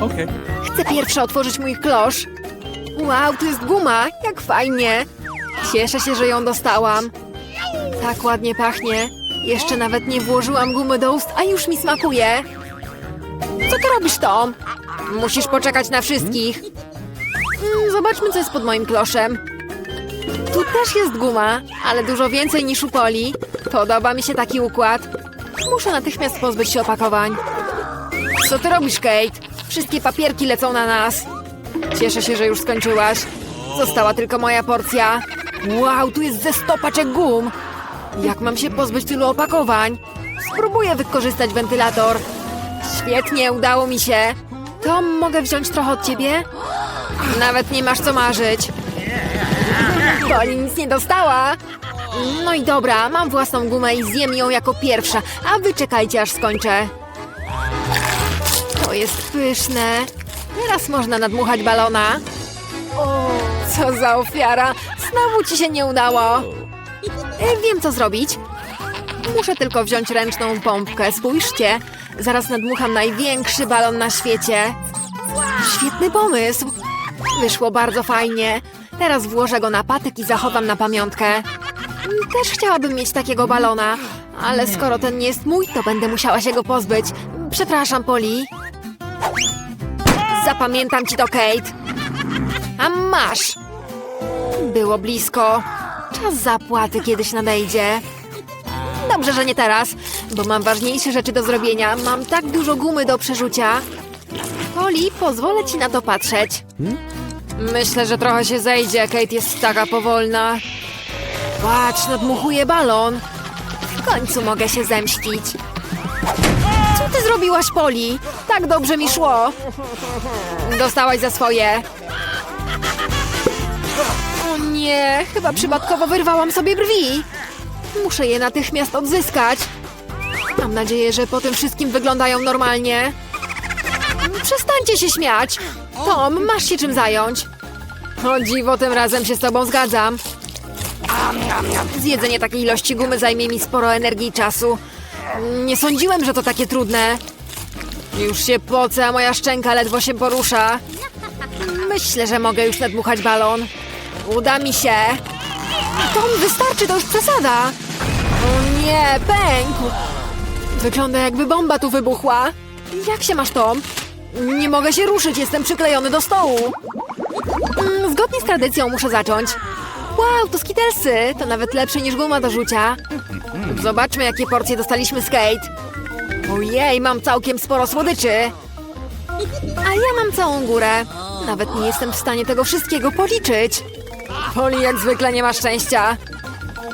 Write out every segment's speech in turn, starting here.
Okay. Chcę pierwsza otworzyć mój klosz. Wow, to jest guma, jak fajnie. Cieszę się, że ją dostałam. Tak ładnie pachnie. Jeszcze nawet nie włożyłam gumy do ust, a już mi smakuje. Co ty robisz, Tom? Musisz poczekać na wszystkich. Mm, Zobaczmy, co jest pod moim kloszem. Tu też jest guma, ale dużo więcej niż u Poli. Podoba mi się taki układ. Muszę natychmiast pozbyć się opakowań. Co ty robisz, Kate? Wszystkie papierki lecą na nas. Cieszę się, że już skończyłaś. Została tylko moja porcja. Wow, tu jest ze sto paczek gum. Jak mam się pozbyć tylu opakowań? Spróbuję wykorzystać wentylator. Świetnie, udało mi się. Tom, mogę wziąć trochę od ciebie? Nawet nie masz co marzyć. Poli nic nie dostała. No i dobra, mam własną gumę i zjem ją jako pierwsza, a wy czekajcie aż skończę. Jest pyszne. Teraz można nadmuchać balona. Co za ofiara! Znowu ci się nie udało. E, Wiem, co zrobić. Muszę tylko wziąć ręczną pompkę. Spójrzcie. Zaraz nadmucham największy balon na świecie. Świetny pomysł. Wyszło bardzo fajnie. Teraz włożę go na patyk i zachowam na pamiątkę. Też chciałabym mieć takiego balona, ale skoro ten nie jest mój, to będę musiała się go pozbyć. Przepraszam, Poli. Zapamiętam ci to, Kate. A masz! Było blisko. Czas zapłaty kiedyś nadejdzie. Dobrze, że nie teraz, bo mam ważniejsze rzeczy do zrobienia. Mam tak dużo gumy do przerzucia. Poli, pozwolę ci na to patrzeć. Myślę, że trochę się zejdzie. Kate jest taka powolna. Patrz, nadmuchuje balon. W końcu mogę się zemścić. Ty zrobiłaś, Poli? Tak dobrze mi szło. Dostałaś za swoje. O nie, chyba przypadkowo wyrwałam sobie brwi. Muszę je natychmiast odzyskać. Mam nadzieję, że po tym wszystkim wyglądają normalnie. Przestańcie się śmiać. Tom, masz się czym zająć. O dziwo, tym razem się z tobą zgadzam. Zjedzenie takiej ilości gumy zajmie mi sporo energii i czasu. Nie sądziłem, że to takie trudne. Już się pocę, a moja szczęka ledwo się porusza. Myślę, że mogę już nadmuchać balon. Uda mi się. Tom, wystarczy, to już przesada. O nie, pękł. Wygląda jakby bomba tu wybuchła. Jak się masz, Tom? Nie mogę się ruszyć, jestem przyklejony do stołu. Mm, zgodnie z tradycją muszę zacząć. Wow, to skitelsy! To nawet lepsze niż guma do rzucia. Zobaczmy, jakie porcje dostaliśmy z Kate. Ojej, mam całkiem sporo słodyczy. A ja mam całą górę. Nawet nie jestem w stanie tego wszystkiego policzyć. Poli jak zwykle nie ma szczęścia.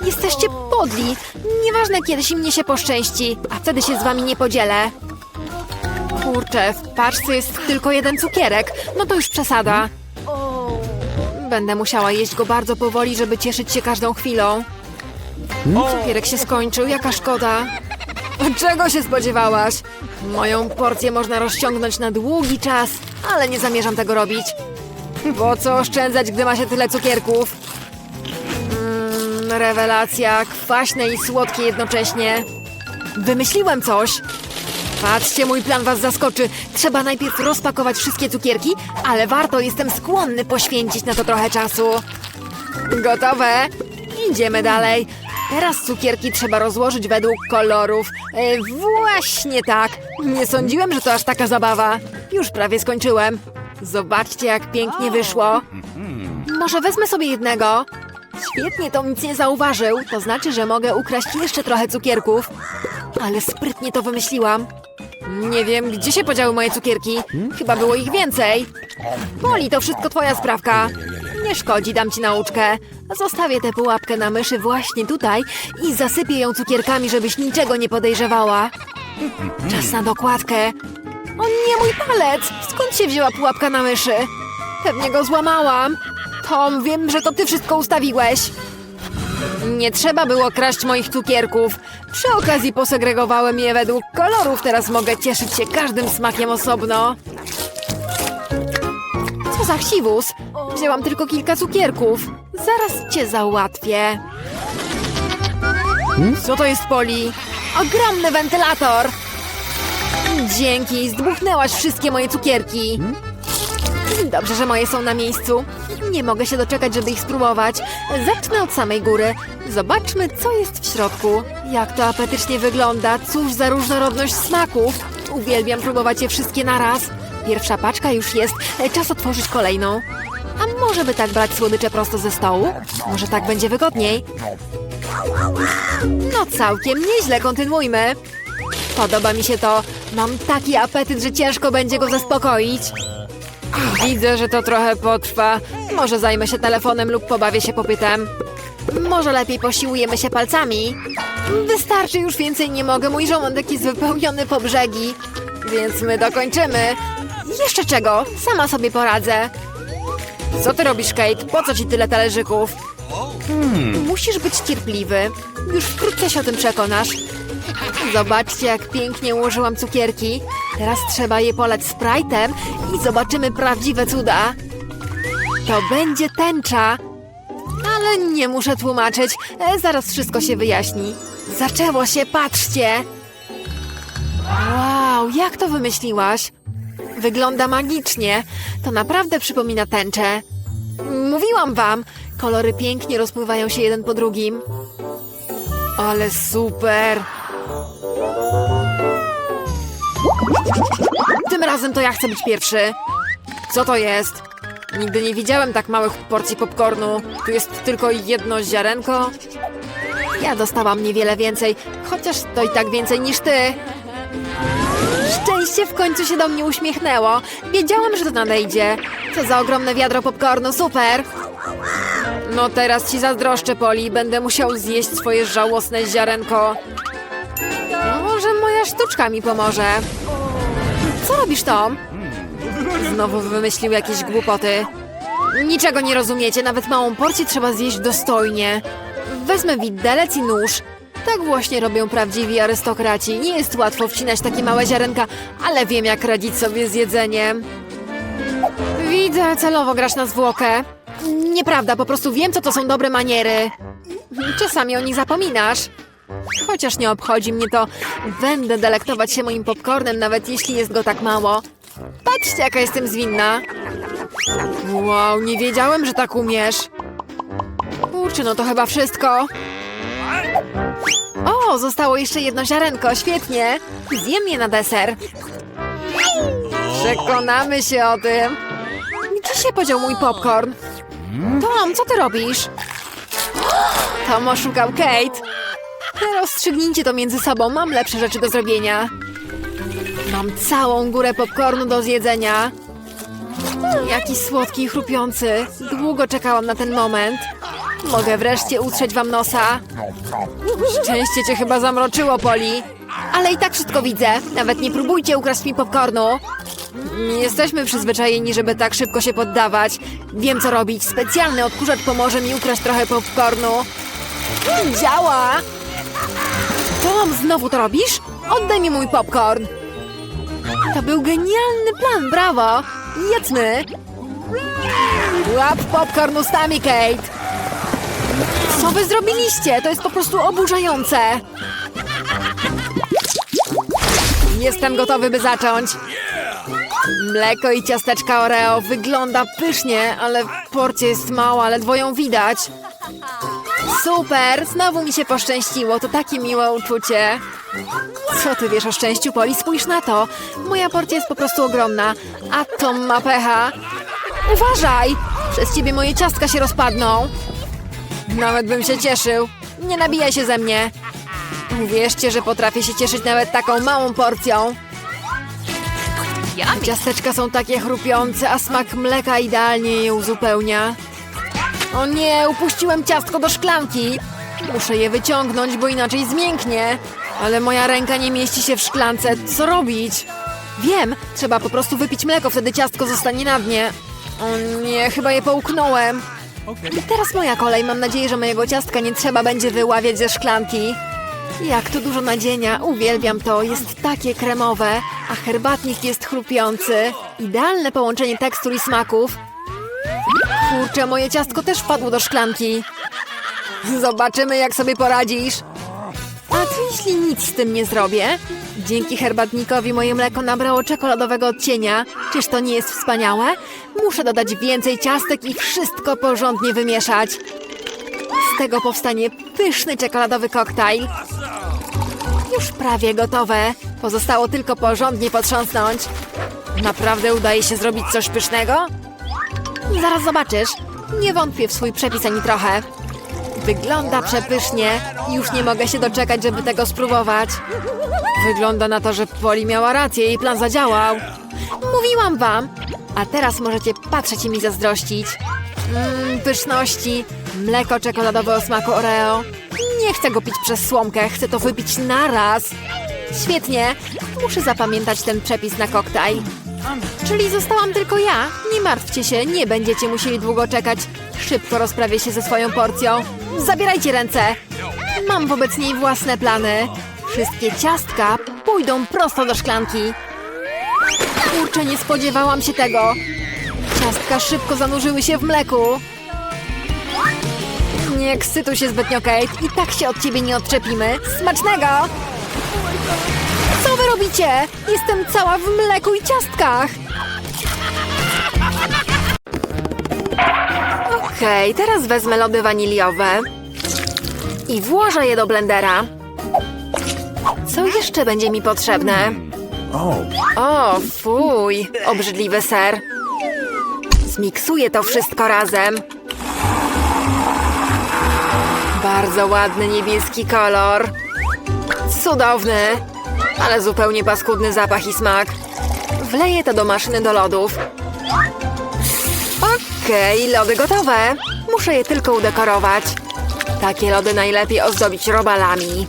Jesteście podli. Nieważne, kiedy się mnie się poszczęści, a wtedy się z wami nie podzielę. Kurczę, w paczce jest tylko jeden cukierek. No to już przesada. Będę musiała jeść go bardzo powoli, żeby cieszyć się każdą chwilą. Cukierek się skończył, jaka szkoda. Czego się spodziewałaś? Moją porcję można rozciągnąć na długi czas, ale nie zamierzam tego robić. Po co oszczędzać, gdy ma się tyle cukierków? Mmm, rewelacja, kwaśne i słodkie jednocześnie. Wymyśliłem coś. Patrzcie, mój plan was zaskoczy. Trzeba najpierw rozpakować wszystkie cukierki, ale warto, jestem skłonny poświęcić na to trochę czasu. Gotowe? Idziemy dalej. Teraz cukierki trzeba rozłożyć według kolorów. E, właśnie tak. Nie sądziłem, że to aż taka zabawa. Już prawie skończyłem. Zobaczcie, jak pięknie wyszło. Może wezmę sobie jednego? Świetnie, to nic nie zauważył. To znaczy, że mogę ukraść jeszcze trochę cukierków. Ale sprytnie to wymyśliłam. Nie wiem, gdzie się podziały moje cukierki. Chyba było ich więcej. Poli, to wszystko twoja sprawka. Nie szkodzi, dam ci nauczkę. Zostawię tę pułapkę na myszy właśnie tutaj i zasypię ją cukierkami, żebyś niczego nie podejrzewała. Czas na dokładkę. O nie, mój palec! Skąd się wzięła pułapka na myszy? Pewnie go złamałam. Tom, wiem, że to ty wszystko ustawiłeś. Nie trzeba było kraść moich cukierków. Przy okazji posegregowałem je według kolorów. Teraz mogę cieszyć się każdym smakiem osobno. Co za chciwus? Wzięłam tylko kilka cukierków. Zaraz cię załatwię. Co to jest, Poli? Ogromny wentylator! Dzięki, zdmuchnęłaś wszystkie moje cukierki. Dobrze, że moje są na miejscu. Nie mogę się doczekać, żeby ich spróbować. Zacznę od samej góry. Zobaczmy, co jest w środku. Jak to apetycznie wygląda. Cóż za różnorodność smaków. Uwielbiam próbować je wszystkie naraz. Pierwsza paczka już jest. E, Czas otworzyć kolejną. A może by tak brać słodycze prosto ze stołu? Może tak będzie wygodniej? No całkiem nieźle, kontynuujmy. Podoba mi się to. Mam taki apetyt, że ciężko będzie go zaspokoić. Widzę, że to trochę potrwa. Może zajmę się telefonem lub pobawię się popytem. Może lepiej posiłujemy się palcami. Wystarczy, już więcej nie mogę. Mój żołądek jest wypełniony po brzegi. Więc my dokończymy. Jeszcze czego? Sama sobie poradzę. Co ty robisz, Kate? Po co ci tyle talerzyków? Musisz być cierpliwy. Już wkrótce się o tym przekonasz. Zobaczcie, jak pięknie ułożyłam cukierki. Teraz trzeba je polać Sprite'em i zobaczymy prawdziwe cuda. To będzie tęcza. Ale nie muszę tłumaczyć. E, zaraz wszystko się wyjaśni. Zaczęło się, patrzcie. Wow, jak to wymyśliłaś? Wygląda magicznie. To naprawdę przypomina tęczę. Mówiłam wam, kolory pięknie rozpływają się jeden po drugim. Ale super! Tym razem to ja chcę być pierwszy. Co to jest? Nigdy nie widziałem tak małych porcji popcornu. Tu jest tylko jedno ziarenko. Ja dostałam niewiele więcej, chociaż to i tak więcej niż ty. Szczęście w końcu się do mnie uśmiechnęło. Wiedziałam, że to nadejdzie. Co za ogromne wiadro popcornu, super! No teraz ci zazdroszczę, Poli. Będę musiał zjeść swoje żałosne ziarenko. Może moja sztuczka mi pomoże. Co robisz, Tom? Znowu wymyślił jakieś głupoty. Niczego nie rozumiecie, nawet małą porcję trzeba zjeść dostojnie. Wezmę widelec i nóż. Tak właśnie robią prawdziwi arystokraci. Nie jest łatwo wcinać takie małe ziarenka, ale wiem jak radzić sobie z jedzeniem. Widzę, celowo grasz na zwłokę. Nieprawda, po prostu wiem, co to są dobre maniery. Czasami o nich zapominasz. Chociaż nie obchodzi mnie to, będę delektować się moim popcornem, nawet jeśli jest go tak mało. Patrzcie, jaka jestem zwinna. Wow, nie wiedziałem, że tak umiesz. Kurczę, no to chyba wszystko. O, zostało jeszcze jedno ziarenko, świetnie. Zjem je na deser. Przekonamy się o tym. Gdzie się podział mój popcorn? Tom, co ty robisz? Tom oszukał Kate. Rozstrzygnijcie to między sobą, mam lepsze rzeczy do zrobienia. Mam całą górę popcornu do zjedzenia. Jaki słodki i chrupiący. Długo czekałam na ten moment. Mogę wreszcie utrzeć wam nosa. Szczęście cię chyba zamroczyło, Poli. Ale i tak wszystko widzę. Nawet nie próbujcie ukraść mi popcornu. Jesteśmy przyzwyczajeni, żeby tak szybko się poddawać. Wiem, co robić. Specjalny odkurzacz pomoże mi ukraść trochę popcornu. Działa! Tom, znowu to robisz? Oddaj mi mój popcorn. To był genialny plan, brawo! Jedzmy! Łap popcorn ustami, Kate! Co wy zrobiliście? To jest po prostu oburzające! Jestem gotowy, by zacząć. Mleko i ciasteczka Oreo wygląda pysznie, ale porcja jest mała, ledwo ją widać. Super, znowu mi się poszczęściło, to takie miłe uczucie. Co ty wiesz o szczęściu, Poli? Spójrz na to. Moja porcja jest po prostu ogromna, a Tom ma pecha. Uważaj! Przez ciebie moje ciastka się rozpadną. Nawet bym się cieszył. Nie nabijaj się ze mnie. Uwierzcie, że potrafię się cieszyć nawet taką małą porcją. Te Ciasteczka są takie chrupiące, a smak mleka idealnie je uzupełnia. O nie, upuściłem ciastko do szklanki. Muszę je wyciągnąć, bo inaczej zmięknie. Ale moja ręka nie mieści się w szklance. Co robić? Wiem, trzeba po prostu wypić mleko, wtedy ciastko zostanie na dnie. O nie, chyba je połknąłem. I teraz moja kolej. Mam nadzieję, że mojego ciastka nie trzeba będzie wyławiać ze szklanki. Jak tu dużo nadzienia. Uwielbiam to. Jest takie kremowe, a herbatnik jest chrupiący. Idealne połączenie tekstur i smaków. Kurczę, moje ciastko też wpadło do szklanki. Zobaczymy, jak sobie poradzisz. A co jeśli nic z tym nie zrobię? Dzięki herbatnikowi moje mleko nabrało czekoladowego odcienia. Czyż to nie jest wspaniałe? Muszę dodać więcej ciastek i wszystko porządnie wymieszać. Z tego powstanie pyszny czekoladowy koktajl. Już prawie gotowe. Pozostało tylko porządnie potrząsnąć. Naprawdę udaje się zrobić coś pysznego? Zaraz zobaczysz. Nie wątpię w swój przepis ani trochę. Wygląda przepysznie. Już nie mogę się doczekać, żeby tego spróbować. Wygląda na to, że Poli miała rację i plan zadziałał. Mówiłam wam. A teraz możecie patrzeć i mi zazdrościć. Mmm, pyszności. Mleko czekoladowe o smaku Oreo. Nie chcę go pić przez słomkę, chcę to wypić naraz. Świetnie. Muszę zapamiętać ten przepis na koktajl. Czyli zostałam tylko ja? Nie martwcie się, nie będziecie musieli długo czekać. Szybko rozprawię się ze swoją porcją. Zabierajcie ręce. Mam wobec niej własne plany. Wszystkie ciastka pójdą prosto do szklanki. Kurczę, nie spodziewałam się tego. Ciastka szybko zanurzyły się w mleku. Nie ekscytuj się zbytnio, Kate. I tak się od ciebie nie odczepimy. Smacznego! Co wy robicie? Jestem cała w mleku i ciastkach. Okej, teraz wezmę lody waniliowe i włożę je do blendera. Co jeszcze będzie mi potrzebne? O, fuj, obrzydliwy ser. Zmiksuję to wszystko razem. Bardzo ładny niebieski kolor. Cudowny, ale zupełnie paskudny zapach i smak. Wleję to do maszyny do lodów. Okej, lody gotowe. Muszę je tylko udekorować. Takie lody najlepiej ozdobić robalami.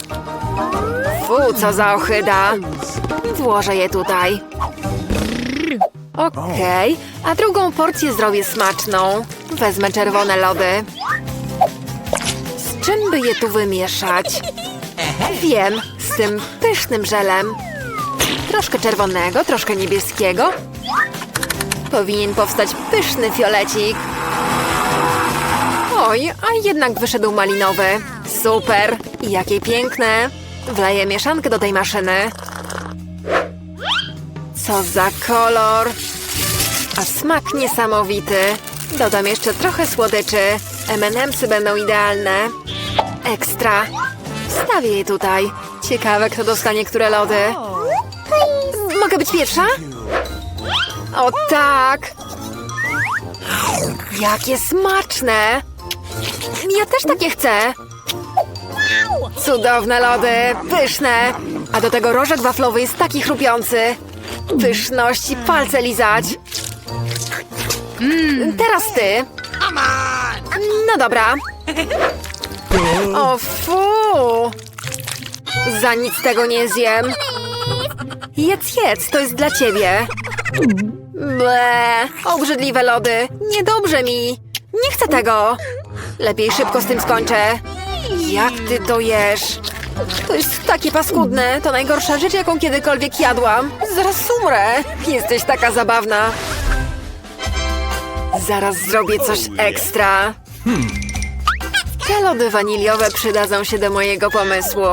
Fu, co za ohyda. Włożę je tutaj. Okej, a drugą porcję zrobię smaczną. Wezmę czerwone lody. Z czym by je tu wymieszać? Wiem, tym pysznym żelem. Troszkę czerwonego, troszkę niebieskiego. Powinien powstać pyszny fiolecik. Oj, a jednak wyszedł malinowy. Super! Jakie piękne! Wleję mieszankę do tej maszyny. Co za kolor! A smak niesamowity. Dodam jeszcze trochę słodyczy. M&M'sy będą idealne. Ekstra. Wstawię je tutaj. Ciekawe, kto dostanie które lody. Mogę być pierwsza? O tak! Jakie smaczne! Ja też takie chcę! Cudowne lody, pyszne! A do tego rożek waflowy jest taki chrupiący. Pyszności, palce lizać. Teraz ty. No dobra. O fu! Za nic tego nie zjem. Jedz, jedz, to jest dla ciebie. Ble, obrzydliwe lody. Niedobrze mi. Nie chcę tego. Lepiej szybko z tym skończę. Jak ty to jesz? To jest takie paskudne. To najgorsza rzecz, jaką kiedykolwiek jadłam. Zaraz umrę. Jesteś taka zabawna. Zaraz zrobię coś ekstra. Te lody waniliowe przydadzą się do mojego pomysłu.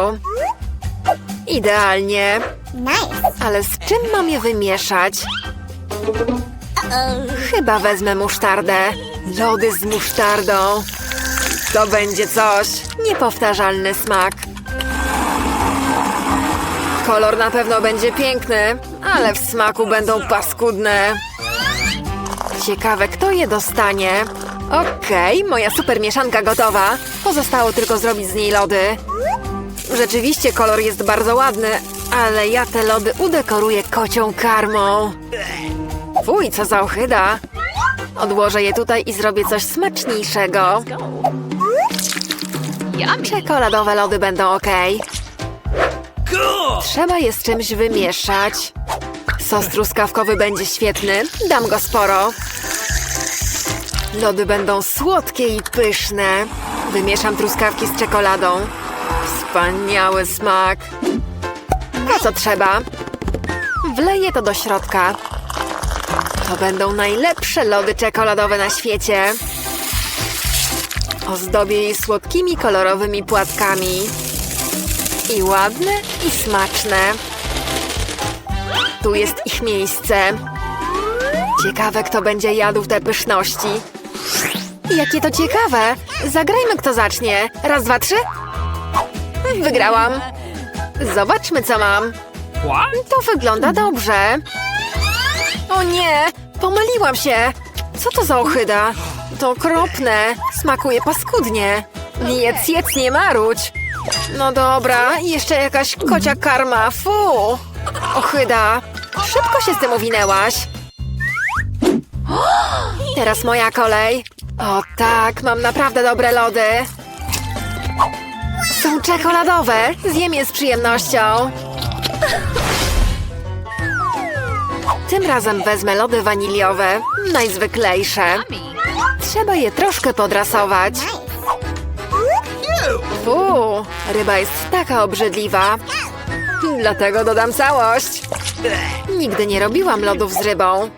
Idealnie. Ale z czym mam je wymieszać? Chyba wezmę musztardę. Lody z musztardą. To będzie coś. Niepowtarzalny smak. Kolor na pewno będzie piękny, ale w smaku będą paskudne. Ciekawe, kto je dostanie. Okej, moja super mieszanka gotowa. Pozostało tylko zrobić z niej lody. Rzeczywiście kolor jest bardzo ładny, ale ja te lody udekoruję kocią karmą. Fuj, co za ohyda. Odłożę je tutaj i zrobię coś smaczniejszego. Czekoladowe lody będą ok. Trzeba je z czymś wymieszać. Sos truskawkowy będzie świetny. Dam go sporo. Lody będą słodkie i pyszne. Wymieszam truskawki z czekoladą. Wspaniały smak. Co trzeba? Wleję to do środka. To będą najlepsze lody czekoladowe na świecie. Ozdobię je słodkimi, kolorowymi płatkami. I ładne, i smaczne. Tu jest ich miejsce. Ciekawe, kto będzie jadł te pyszności. Jakie to ciekawe! Zagrajmy, kto zacznie. Raz, dwa, trzy. Wygrałam. Zobaczmy, co mam. To wygląda dobrze. O nie! Pomyliłam się! Co to za ochyda? To okropne. Smakuje paskudnie. Jedz, jedz, nie maruć. No dobra, jeszcze jakaś kocia karma. Fu! Ochyda. Szybko się z tym uwinęłaś. Teraz moja kolej. O tak, mam naprawdę dobre lody. Są czekoladowe. Zjem je z przyjemnością. Tym razem wezmę lody waniliowe, najzwyklejsze. Trzeba je troszkę podrasować. Fuu, ryba jest taka obrzydliwa. Dlatego dodam całość. Nigdy nie robiłam lodów z rybą.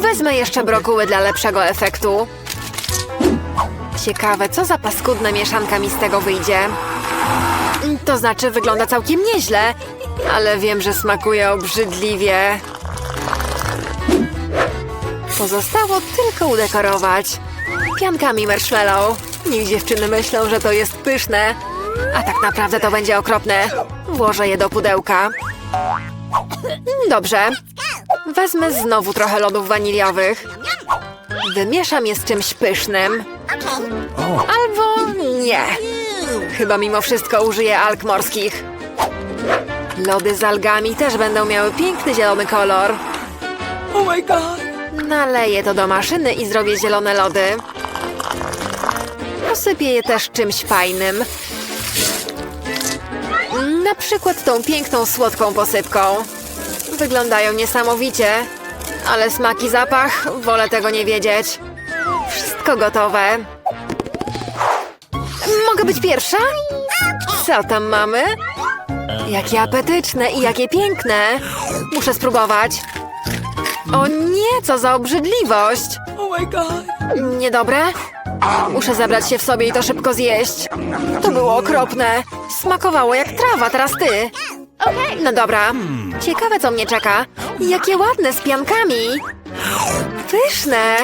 Wezmę jeszcze brokuły dla lepszego efektu. Ciekawe, co za paskudna mieszanka mi z tego wyjdzie. To znaczy, wygląda całkiem nieźle, ale wiem, że smakuje obrzydliwie. Pozostało tylko udekorować. Piankami marshmallow. Niech dziewczyny myślą, że to jest pyszne. A tak naprawdę to będzie okropne. Włożę je do pudełka. Dobrze. Wezmę znowu trochę lodów waniliowych. Wymieszam je z czymś pysznym. Albo nie. Chyba mimo wszystko użyję alg morskich. Lody z algami też będą miały piękny zielony kolor. Oh my god! Naleję to do maszyny i zrobię zielone lody. Posypię je też czymś fajnym. Na przykład tą piękną, słodką posypką. Wyglądają niesamowicie, ale smak i zapach, wolę tego nie wiedzieć. Wszystko gotowe. Mogę być pierwsza? Co tam mamy? Jakie apetyczne i jakie piękne. Muszę spróbować. O nie, co za obrzydliwość! Oh my god! Niedobre? Muszę zabrać się w sobie i to szybko zjeść. To było okropne. Smakowało jak trawa, teraz ty. No dobra. Ciekawe, co mnie czeka. Jakie ładne z piankami. Pyszne.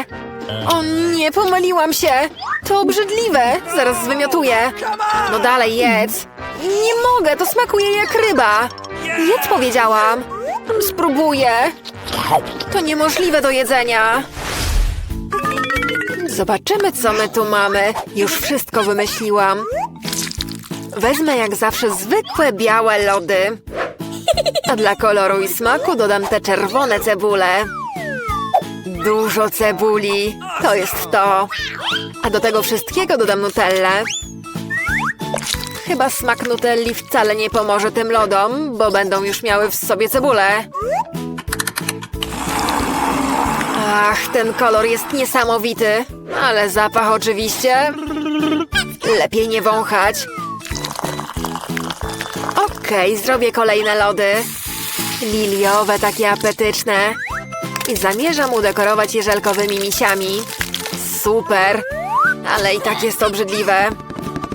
O nie, pomyliłam się. To obrzydliwe. Zaraz zwymiotuję. No dalej, jedz. Nie mogę, to smakuje jak ryba. Jedz, powiedziałam. Spróbuję. To niemożliwe do jedzenia. Zobaczymy, co my tu mamy. Już wszystko wymyśliłam. Wezmę jak zawsze zwykłe białe lody. A dla koloru i smaku dodam te czerwone cebule. Dużo cebuli. To jest to. A do tego wszystkiego dodam nutellę. Chyba smak nutelli wcale nie pomoże tym lodom, bo będą już miały w sobie cebulę. Ach, ten kolor jest niesamowity, ale zapach oczywiście. Lepiej nie wąchać. Okej, zrobię kolejne lody. Liliowe, takie apetyczne. I zamierzam udekorować je żelkowymi misiami. Super, ale i tak jest obrzydliwe.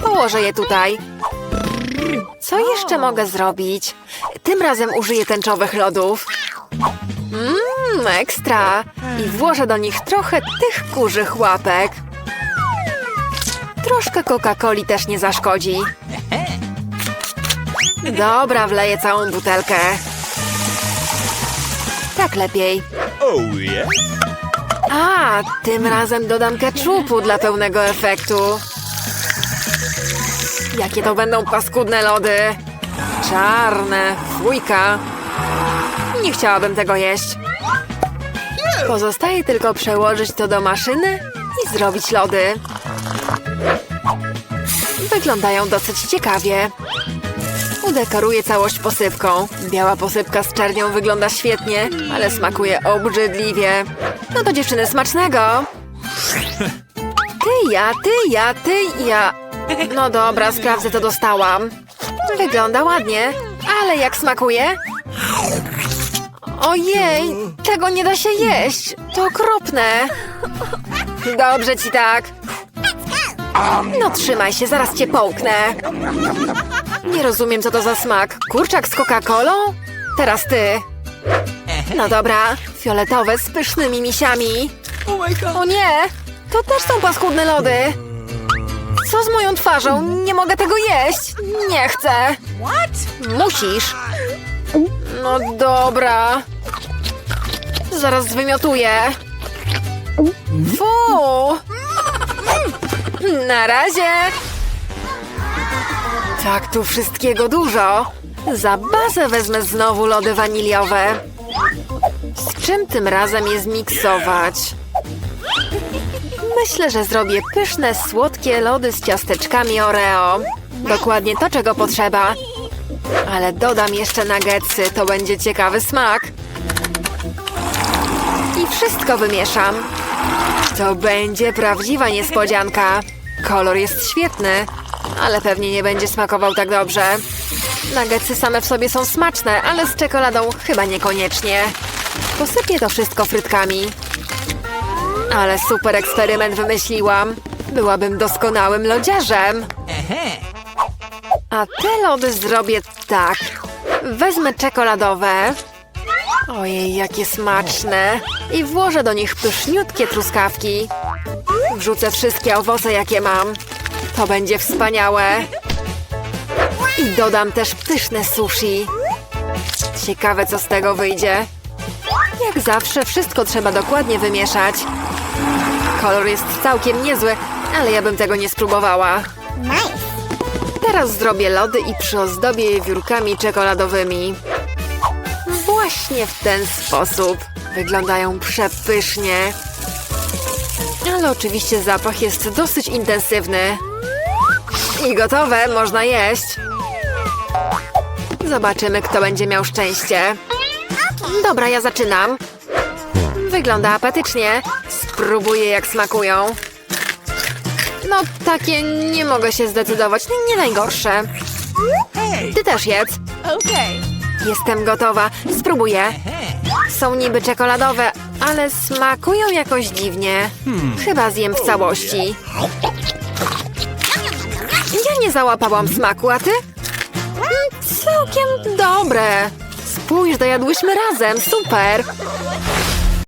Położę je tutaj. Co jeszcze mogę zrobić? Tym razem użyję tęczowych lodów. Mmm, ekstra! I włożę do nich trochę tych kurzych łapek. Troszkę Coca-Coli też nie zaszkodzi. Dobra, wleję całą butelkę. Tak lepiej. Oh yeah? A, tym razem dodam keczupu dla pełnego efektu. Jakie to będą paskudne lody. Czarne, fujka. Nie chciałabym tego jeść. Pozostaje tylko przełożyć to do maszyny i zrobić lody. Wyglądają dosyć ciekawie. Udekoruję całość posypką. Biała posypka z czernią wygląda świetnie, ale smakuje obrzydliwie. No to dziewczyny, smacznego! Ty, ja, ty, ja, ty, ja. No dobra, sprawdzę, co dostałam. Wygląda ładnie, ale jak smakuje? Ojej, tego nie da się jeść. To okropne. Dobrze ci tak. No trzymaj się, zaraz cię połknę. Nie rozumiem, co to za smak. Kurczak z Coca-Colą? Teraz ty. No dobra, fioletowe z pysznymi misiami. Oh. O nie, to też są paskudne lody. Co z moją twarzą? Nie mogę tego jeść. Nie chcę. Musisz. No dobra. Zaraz zwymiotuję. Fu! Na razie. Tak tu wszystkiego dużo. Za bazę wezmę znowu lody waniliowe. Z czym tym razem je zmiksować? Myślę, że zrobię pyszne, słodkie lody z ciasteczkami Oreo. Dokładnie to, czego potrzeba. Ale dodam jeszcze nuggetsy, to będzie ciekawy smak. I wszystko wymieszam. To będzie prawdziwa niespodzianka. Kolor jest świetny, ale pewnie nie będzie smakował tak dobrze. Nuggetsy same w sobie są smaczne, ale z czekoladą chyba niekoniecznie. Posypię to wszystko frytkami. Ale super eksperyment wymyśliłam. Byłabym doskonałym lodziarzem. A te lody zrobię tak. Wezmę czekoladowe. Ojej, jakie smaczne. I włożę do nich pyszniutkie truskawki. Wrzucę wszystkie owoce, jakie mam. To będzie wspaniałe. I dodam też pyszne sushi. Ciekawe, co z tego wyjdzie. Jak zawsze, wszystko trzeba dokładnie wymieszać. Kolor jest całkiem niezły, ale ja bym tego nie spróbowała. Teraz zrobię lody i przyozdobię je wiórkami czekoladowymi. Właśnie w ten sposób. Wyglądają przepysznie. Ale oczywiście zapach jest dosyć intensywny. I gotowe, można jeść. Zobaczymy, kto będzie miał szczęście. Dobra, ja zaczynam. Wygląda apetycznie. Spróbuję, jak smakują. No, takie nie mogę się zdecydować. Nie, nie najgorsze. Ty też jedz. Jestem gotowa. Spróbuję. Są niby czekoladowe, ale smakują jakoś dziwnie. Chyba zjem w całości. Ja nie załapałam smaku, a ty? Całkiem dobre. Spójrz, dojadłyśmy razem. Super.